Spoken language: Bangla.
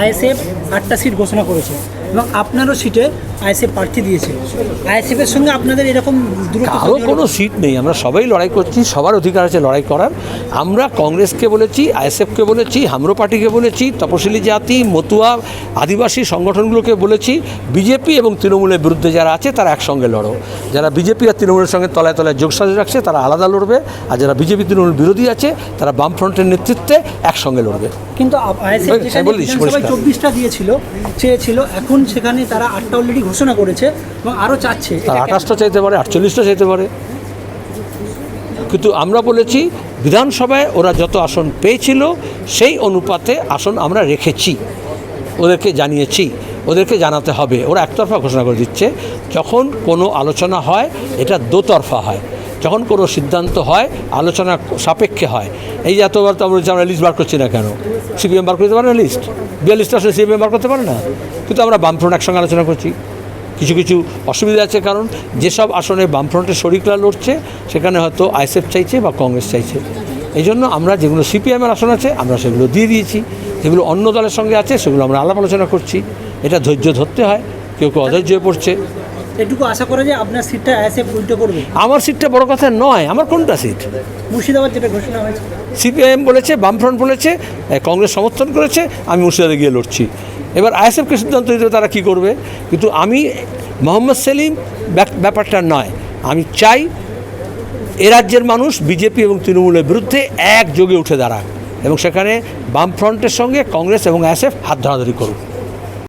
আইএসএফ আটটা সিট ঘোষণা করেছে। এবং আপনারও সিটে আইএসএফ প্রার্থী দিয়েছে আইএসএফের সঙ্গে আপনাদের এরকম কারও কোনো সিট নেই। আমরা সবাই লড়াই করছি সবার অধিকার আছে লড়াই করার। আমরা কংগ্রেসকে বলেছি আইএসএফকে বলেছি হামরো পার্টিকে বলেছি তপশিলি জাতি মতুয়া আদিবাসী সংগঠনগুলোকে বলেছি বিজেপি এবং তৃণমূলের বিরুদ্ধে যারা আছে তারা একসঙ্গে লড়ো। যারা বিজেপি আর তৃণমূলের সঙ্গে তলায় তলায় যোগসাজশ রাখছে তারা আলাদা লড়বে। আর যারা বিজেপি তৃণমূল বিরোধী আছে তারা বামফ্রন্টের নেতৃত্বে একসঙ্গে লড়বে। কিন্তু। চব্বিশটা দিয়েছিল চেয়েছিল এখন সেখানে তারা আটটা অলরেডি ঘোষণা করেছে এবং আরও চাচ্ছে। তারা আঠাশটা চাইতে পারে আটচল্লিশটা চাইতে পারে। কিন্তু আমরা বলেছি বিধানসভায় ওরা যত আসন পেয়েছিল সেই অনুপাতে আসন আমরা রেখেছি। ওদেরকে জানিয়েছি ওদেরকে জানাতে হবে। ওরা একতরফা ঘোষণা করে দিচ্ছে। যখন কোনো আলোচনা হয় এটা দোতরফা হয়। যখন কোনো সিদ্ধান্ত হয়, আলোচনা সাপেক্ষে হয়। এই যে এতবার তো আমরা লিস্ট বার করছি না কেন? সিপিএম বার করতে পারে না লিস্ট বিয়াল্লিশটা আসলে সিপিএম বার করতে পারে না? কিন্তু আমরা বামফ্রন্ট একসঙ্গে আলোচনা করছি। কিছু কিছু অসুবিধা আছে, কারণ যেসব আসনে বামফ্রন্টের শরিকরা লড়ছে, সেখানে হয়তো আইএসএফ চাইছে বা কংগ্রেস চাইছে। এই জন্য আমরা যেগুলো সিপিএমের আসন আছে, আমরা সেগুলো দিয়ে দিয়েছি। যেগুলো অন্য দলের সঙ্গে আছে, সেগুলো আমরা আলাপ আলোচনা করছি। এটা ধৈর্য ধরতে হয়। কেউ কেউ অধৈর্য পড়ছে। এটুকু আশা করা যায় আপনার সিটটা আইএসএফ উল্টো করবে? আমার সিটটা বড় কথা নয় আমার কোনটা সিট মুর্শিদাবাদ যেটা ঘোষণা হয়েছে। সিপিআইএম বলেছে বামফ্রন্ট বলেছে কংগ্রেস সমর্থন করেছে আমি মুর্শিদাবাদে গিয়ে লড়ছি। এবার আইএসএফকে সিদ্ধান্ত দিতে তারা কী করবে? কিন্তু আমি মোহাম্মদ সেলিম ব্যাপ- ব্যাপারটা নয়। আমি চাই এ রাজ্যের মানুষ বিজেপি এবং তৃণমূলের বিরুদ্ধে একযোগে উঠে দাঁড়াক এবং সেখানে বামফ্রন্টের সঙ্গে কংগ্রেস এবং আইএসএফ হাত ধরাধরি করুক।